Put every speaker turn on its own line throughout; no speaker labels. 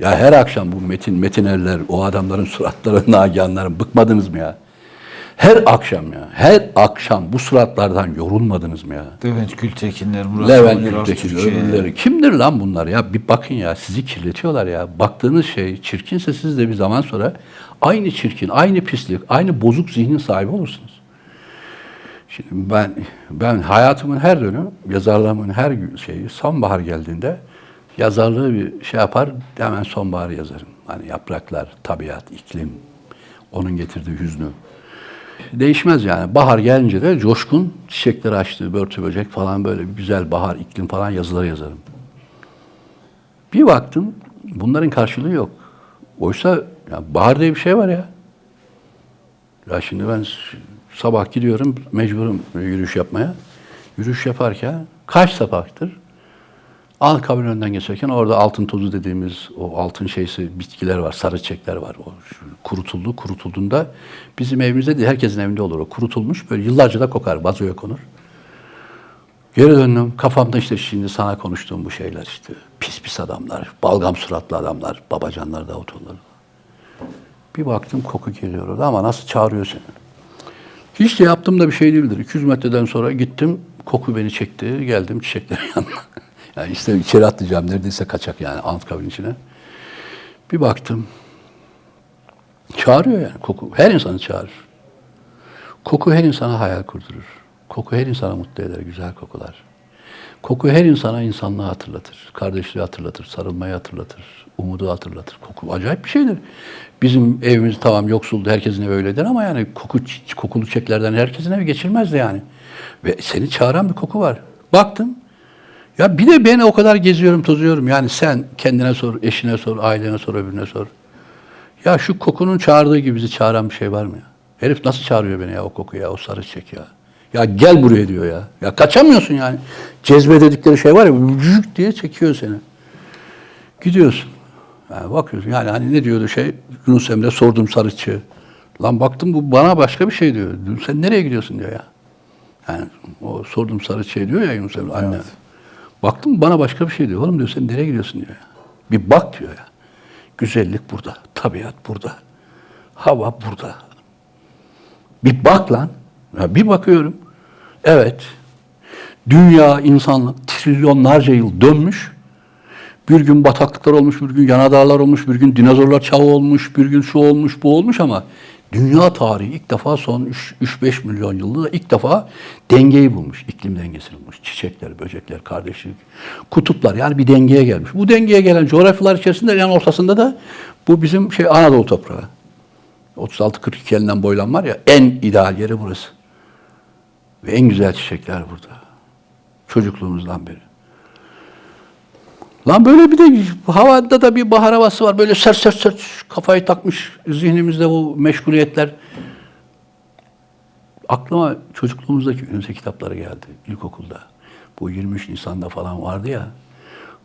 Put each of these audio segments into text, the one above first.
Ya her akşam bu Metin, Metinerler, o adamların suratları, nagihanların bıkmadınız mı ya? Her akşam ya, her akşam bu suratlardan yorulmadınız mı ya?
Levent Gültekinler, Murat
Levent Gültekin, öbürleri. Kimdir lan bunlar ya? Bir bakın ya, sizi kirletiyorlar ya. Baktığınız şey çirkinse siz de bir zaman sonra aynı çirkin, aynı pislik, aynı bozuk zihnin sahibi olursunuz. Şimdi ben ben hayatımın her dönemi, yazarlığımın her şeyi sonbahar geldiğinde yazarlığı bir şey yapar, hemen sonbahar yazarım. Hani yapraklar, tabiat, iklim, onun getirdiği hüznü. Değişmez yani. Bahar gelince de coşkun çiçekleri açtığı börtü böcek falan böyle güzel bahar, iklim falan yazılar yazarım. Bir baktım bunların karşılığı yok. Oysa ya bahar diye bir şey var ya. Ya şimdi ben sabah gidiyorum mecburum yürüyüş yapmaya. Yürüyüş yaparken kaç sabahtır Anıtkabir'in önünden geçerken orada altın tozu dediğimiz o altın şeysi bitkiler var, sarı çiçekler var. O kurutuldu, kurutulduğunda bizim evimizde değil, herkesin evinde olur o. Kurutulmuş böyle yıllarca da kokar, vazoya konur. Geri döndüm. Kafamda işte şimdi sana konuştuğum bu şeyler işte. Pis pis adamlar, balgam suratlı adamlar, babacanlar, Davutoğulları. Bir baktım koku geliyor orada ama nasıl çağırıyor seni. Hiç de yaptığım da bir şey değildir. 200 metreden sonra gittim, koku beni çekti, geldim çiçeklerin yanına. Yani işte içeri atlayacağım, neredeyse kaçak yani Anıtkabir'in içine. Bir baktım, çağırıyor yani koku. Her insanı çağırır. Koku her insana hayal kurdurur. Koku her insana mutlu eder, güzel kokular. Koku her insana insanlığı hatırlatır, kardeşliği hatırlatır, sarılmayı hatırlatır, umudu hatırlatır. Koku acayip bir şeydir. Bizim evimiz tamam yoksuldu, herkesin evi öyledir ama yani koku kokulu çiçeklerden herkesin evi geçilmezdi yani. Ve seni çağıran bir koku var. Baktım, ya bir de ben o kadar geziyorum, tozuyorum. Yani sen kendine sor, eşine sor, ailene sor, öbürüne sor. Ya şu kokunun çağırdığı gibi bizi çağıran bir şey var mı ya? Herif nasıl çağırıyor beni ya o koku ya, o sarı çiçek ya. Ya gel buraya diyor ya. Ya kaçamıyorsun yani. Cezbe dedikleri şey var ya, vücük diye çekiyor seni. Gidiyorsun. Yani bakıyorsun yani hani ne diyordu şey, Yunus Emre sordum sarı çiçeği. Lan baktım bu bana başka bir şey diyor. Sen nereye gidiyorsun diyor ya. Yani o sordum sarı çiçeği diyor ya Yunus Emre anne. Baktım bana başka bir şey diyor. Oğlum diyor sen nereye gidiyorsun diyor. Bir bak diyor ya. Güzellik burada, tabiat burada, hava burada. Bir bak lan. Ya bir bakıyorum. Evet. Dünya, insanlık trilyonlarca yıl dönmüş. Bir gün bataklıklar olmuş, bir gün yanadağlar olmuş, bir gün dinozorlar çağı olmuş, bir gün şu olmuş, bu olmuş ama dünya tarihi ilk defa son 3-5 milyon yılda ilk defa dengeyi bulmuş, iklim dengesini bulmuş. Çiçekler, böcekler, kardeşlik, kutuplar yani bir dengeye gelmiş. Bu dengeye gelen coğrafyalar içerisinde yani ortasında da bu bizim şey Anadolu toprağı. 36-42 elinden boylan var ya en ideal yeri burası. Ve en güzel çiçekler burada. Çocukluğumuzdan beri. Lan böyle bir de havada da bir bahar havası var. Böyle sert sert sert kafayı takmış zihnimizde bu meşguliyetler. Aklıma çocukluğumuzdaki ünite kitapları geldi ilkokulda. Bu 23 Nisan'da falan vardı ya.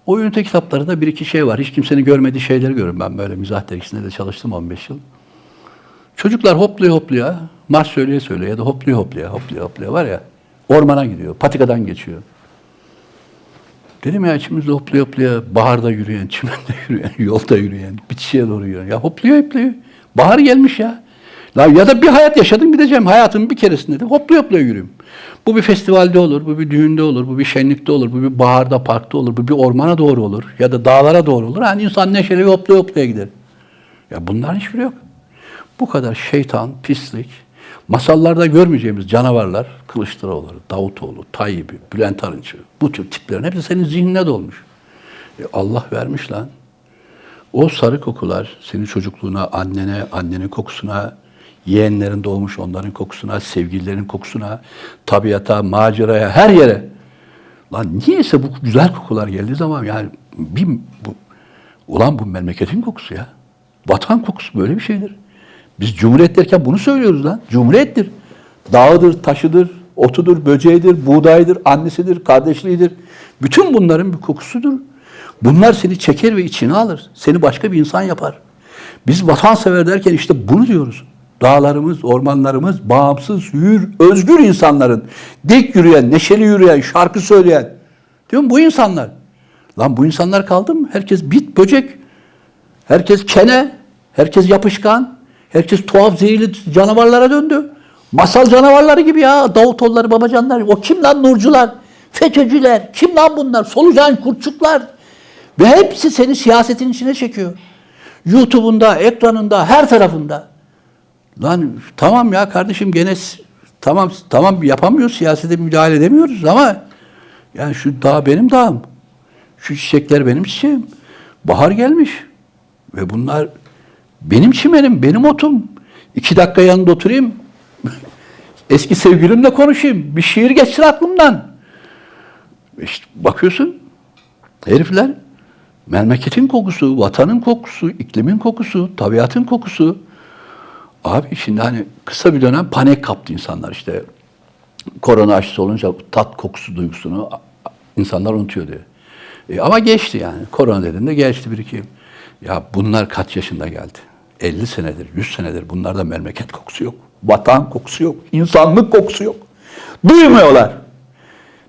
O ünite kitaplarında bir iki şey var. Hiç kimsenin görmediği şeyleri görüyorum. Ben böyle mizah dergisinde de çalıştım 15 yıl. Çocuklar hopluyor hopluyor. Marş söyleye söyleye ya da hopluyor hopluyor hopluyor hopluyor var ya. Ormana gidiyor. Patikadan geçiyor. Dedim ya içimizde hopluyor hopluyor. Baharda yürüyen, çimende yürüyen, yolda yürüyen, bitişiye doğru yürüyen. Ya hopluyor hopluyor. Bahar gelmiş ya. La ya da bir hayat yaşadım gideceğim. Hayatımın bir keresinde de hopluyor hopluyor yürüyorum. Bu bir festivalde olur, bu bir düğünde olur, bu bir şenlikte olur, bu bir baharda, parkta olur, bu bir ormana doğru olur ya da dağlara doğru olur. Yani insan neşeli hopluyor hopluyor gider. Ya bunların hiçbiri yok. Bu kadar şeytan, pislik, masallarda görmeyeceğimiz canavarlar, Kılıçdaroğlu, Davutoğlu, Tayyip'i, Bülent Arınç'ı, bu tür tiplerin hepsi senin zihnine dolmuş. E Allah vermiş lan. O sarı kokular senin çocukluğuna, annene, annenin kokusuna, yeğenlerin doğmuş onların kokusuna, sevgililerin kokusuna, tabiata, maceraya, her yere. Lan niyeyse bu güzel kokular geldiği zaman yani bir, bu, ulan bu memleketin kokusu ya. Vatan kokusu böyle bir şeydir. Biz cumhuriyet derken bunu söylüyoruz lan. Cumhuriyettir. Dağıdır, taşıdır, otudur, böceğidir, buğdaydır, annesidir, kardeşliğidir. Bütün bunların bir kokusudur. Bunlar seni çeker ve içine alır. Seni başka bir insan yapar. Biz vatansever derken işte bunu diyoruz. Dağlarımız, ormanlarımız bağımsız, hür, özgür insanların dik yürüyen, neşeli yürüyen, şarkı söyleyen. Diyorum bu insanlar. Lan bu insanlar kaldı mı? Herkes bit, böcek. Herkes çene, herkes yapışkan, herkes tuhaf zehirli canavarlara döndü. Masal canavarları gibi ya. Davutoğulları, babacanlar. O kim lan nurcular? FETÖ'cüler. Kim lan bunlar? Solucan kurtçuklar. Ve hepsi seni siyasetin içine çekiyor. YouTube'unda, ekranında, her tarafında. Lan tamam ya kardeşim gene tamam tamam yapamıyoruz siyasete müdahale edemiyoruz ama yani şu dağ benim dağım. Şu çiçekler benim çiçeğim. Bahar gelmiş. Ve bunlar benim çimenim, benim otum. İki dakika yanında oturayım. Eski sevgilimle konuşayım. Bir şiir geçsin aklımdan. İşte bakıyorsun herifler memleketin kokusu, vatanın kokusu, iklimin kokusu, tabiatın kokusu. Abi şimdi hani kısa bir dönem panik kaptı insanlar işte. Korona aşısı olunca tat kokusu duygusunu insanlar unutuyor diye. E, ama geçti yani. Korona dediğinde geçti bir iki. Ya bunlar kaç yaşında geldi? 50 senedir, 100 senedir bunlarda memleket kokusu yok. Vatan kokusu yok. insanlık kokusu yok. Duymuyorlar.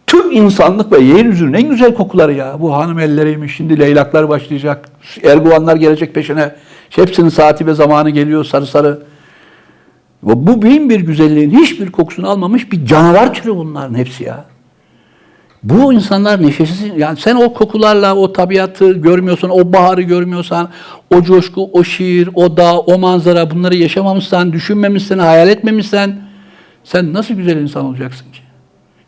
Tüm insanlık ve yeryüzünün en güzel kokuları ya. Bu hanım elleriymiş. Şimdi leylaklar başlayacak. Erguvanlar gelecek peşine. Hepsinin saati ve zamanı geliyor sarı sarı. Bu bin bir güzelliğin hiçbir kokusunu almamış bir canavar türü bunların hepsi ya. Bu insanlar neşesiz. Yani sen o kokularla o tabiatı görmüyorsan, o baharı görmüyorsan, o coşku, o şiir, o dağ, o manzara bunları yaşamamışsan, düşünmemişsen, hayal etmemişsen sen nasıl güzel insan olacaksın ki?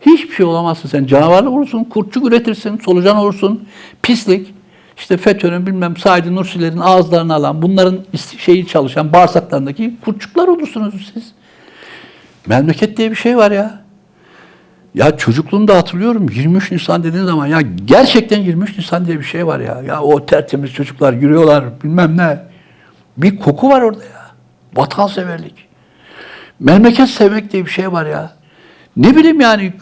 Hiçbir şey olamazsın sen. Canavarlı olursun, kurtçuk üretirsin, solucan olursun, pislik. İşte FETÖ'nün bilmem Said Nursi'lerin ağızlarını alan, bunların şeyi çalışan bağırsaklarındaki kurtçuklar olursunuz siz. Memleket diye bir şey var ya. Ya çocukluğumda hatırlıyorum 23 Nisan dediğin zaman ya gerçekten 23 Nisan diye bir şey var ya. Ya o tertemiz çocuklar yürüyorlar bilmem ne. Bir koku var orada ya. Vatanseverlik. Memleket sevmek diye bir şey var ya. Ne bileyim yani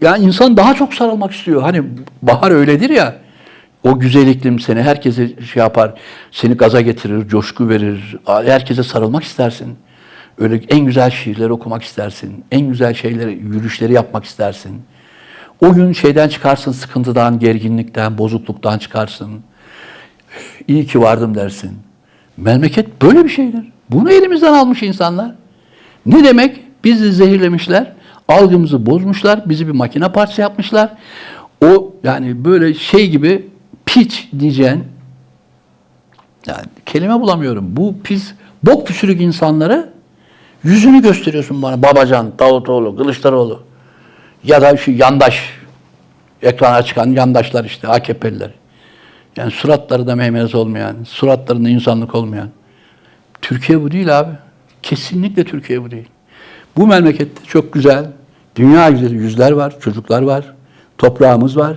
ya insan daha çok sarılmak istiyor. Hani bahar öyledir ya. O güzel iklim seni herkese şey yapar. Seni gaza getirir, coşku verir. Herkese sarılmak istersin. Öyle en güzel şiirleri okumak istersin. En güzel şeyleri, yürüyüşleri yapmak istersin. O gün şeyden çıkarsın, sıkıntıdan, gerginlikten, bozukluktan çıkarsın. İyi ki vardım dersin. Memleket böyle bir şeydir. Bunu elimizden almış insanlar. Ne demek? Bizi zehirlemişler, algımızı bozmuşlar, bizi bir makine parçası yapmışlar. O yani böyle şey gibi piç diyeceğin, yani kelime bulamıyorum. Bu pis, bok püsürük insanlara yüzünü gösteriyorsun bana. Babacan, Davutoğlu, Kılıçdaroğlu ya da şu yandaş, ekrana çıkan yandaşlar işte AKP'liler. Yani suratları da meymenet olmayan, suratlarında insanlık olmayan. Türkiye bu değil abi. Kesinlikle Türkiye bu değil. Bu memlekette çok güzel, dünya güzeli yüzler var, çocuklar var, toprağımız var,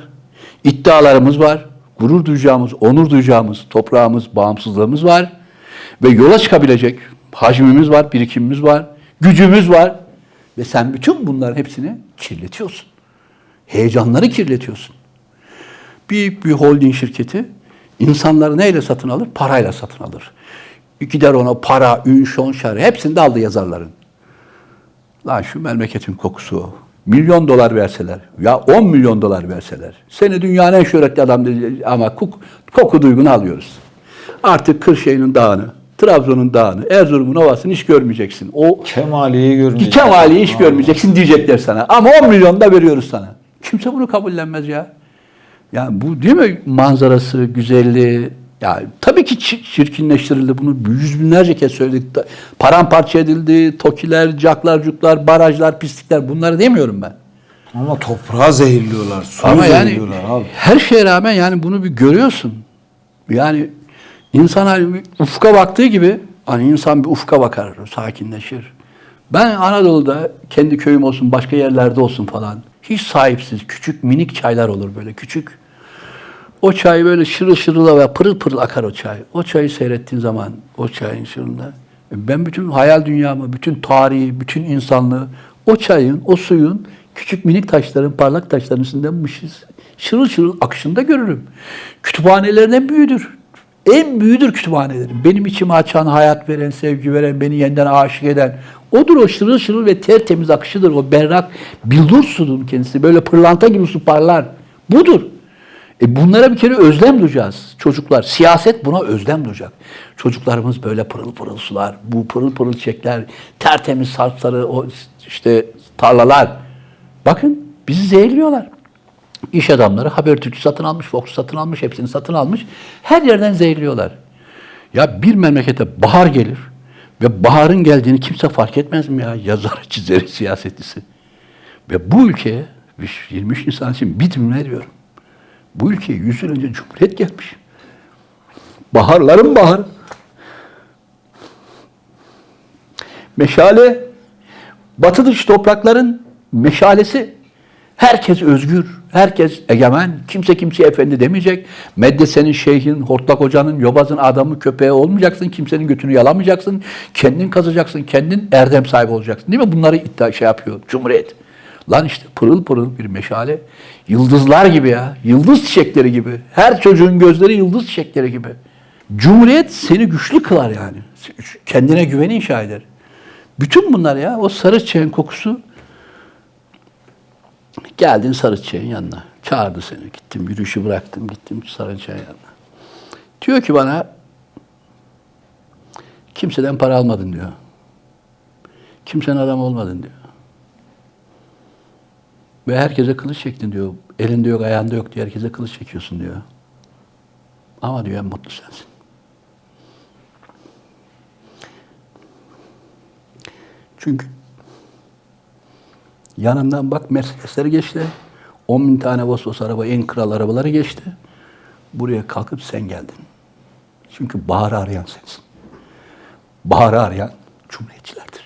iddialarımız var, gurur duyacağımız, onur duyacağımız toprağımız, bağımsızlığımız var ve yola çıkabilecek hacmimiz var, birikimimiz var, gücümüz var ve sen bütün bunların hepsini kirletiyorsun. Heyecanları kirletiyorsun. Büyük bir holding şirketi insanları neyle satın alır? Parayla satın alır. Gider ona para, ün, şon, şer hepsini de aldı yazarların. Lan şu memleketin kokusu. Milyon dolar verseler, ya 10 milyon dolar verseler, seni dünyanın en şöhretli adam ama koku, koku duygunu alıyoruz. Artık Kırşehir'in dağını, Trabzon'un dağını, Erzurum'un ovasını hiç görmeyeceksin. O
Kemali'yi görmeyecek.
Kemali'yi hiç görmeyeceksin diyecekler sana. Ama 10 milyon da veriyoruz sana. Kimse bunu kabullenmez ya. Yani bu değil mi manzarası, güzelliği, yani tabii ki çi- çirkinleştirildi. Bunu yüz binlerce kez söyledik. Paramparça edildi. Tokiler, caklar, cuklar, barajlar, pislikler. Bunları demiyorum ben.
Ama toprağı zehirliyorlar. Suyu
Ama yani
zehirliyorlar abi.
her şeye rağmen yani bunu bir görüyorsun. Yani insan hani ufka baktığı gibi hani insan bir ufka bakar, sakinleşir. Ben Anadolu'da kendi köyüm olsun, başka yerlerde olsun falan. Hiç sahipsiz, küçük minik çaylar olur böyle küçük. O çay böyle şırıl şırıl ve pırıl pırıl akar o çay. O çayı seyrettiğin zaman o çayın şırılında ben bütün hayal dünyamı, bütün tarihi, bütün insanlığı o çayın, o suyun küçük minik taşların, parlak taşların üstünden mışız, şırıl şırıl akışında görürüm. Kütüphanelerin en büyüğüdür. En büyüğüdür kütüphanelerin. Benim içime açan, hayat veren, sevgi veren, beni yeniden aşık eden. Odur o şırıl şırıl ve tertemiz akışıdır. O berrak bildur sudur kendisi. Böyle pırlanta gibi su parlar. Budur. E bunlara bir kere özlem duyacağız çocuklar. Siyaset buna özlem duyacak. Çocuklarımız böyle pırıl pırıl sular, bu pırıl pırıl çiçekler, tertemiz sarpları, o işte tarlalar. Bakın bizi zehirliyorlar. İş adamları Habertürk'ü satın almış, Fox satın almış, hepsini satın almış. Her yerden zehirliyorlar. Ya bir memlekete bahar gelir ve baharın geldiğini kimse fark etmez mi ya? Yazarı, çizeri, siyasetlisi. Ve bu ülkeye 23 Nisan için bir cümle diyorum. Bu ülkeye 100 yıl önce Cumhuriyet gelmiş. Baharların baharı. Meşale, batı dış toprakların meşalesi. Herkes özgür, herkes egemen, kimse kimseye efendi demeyecek. Medresenin, şeyhin, hortlak hocanın, yobazın, adamı, köpeği olmayacaksın. Kimsenin götünü yalamayacaksın. Kendin kazacaksın, kendin erdem sahibi olacaksın. Değil mi? Bunları iddia şey yapıyor Cumhuriyet. Lan işte pırıl pırıl bir meşale. Yıldızlar gibi ya. Yıldız çiçekleri gibi. Her çocuğun gözleri yıldız çiçekleri gibi. Cumhuriyet seni güçlü kılar yani. Kendine güveni inşa eder. Bütün bunlar ya o sarı çiçeğin kokusu Geldin sarı çiçeğin yanına. Çağırdı seni. Gittim yürüyüşü bıraktım. Gittim sarı çiçeğin yanına. Diyor ki bana kimseden para almadın diyor. Kimsenin adamı olmadın diyor. Ve herkese kılıç çektin diyor. Elinde yok, ayağında yok diyor. Herkese kılıç çekiyorsun diyor. Ama diyor en mutlu sensin. Çünkü yanımdan bak Mercedesleri geçti. 10 bin tane Vosvos araba, en kral arabaları geçti. Buraya kalkıp sen geldin. Çünkü baharı arayan sensin. Baharı arayan cumhuriyetçilerdir.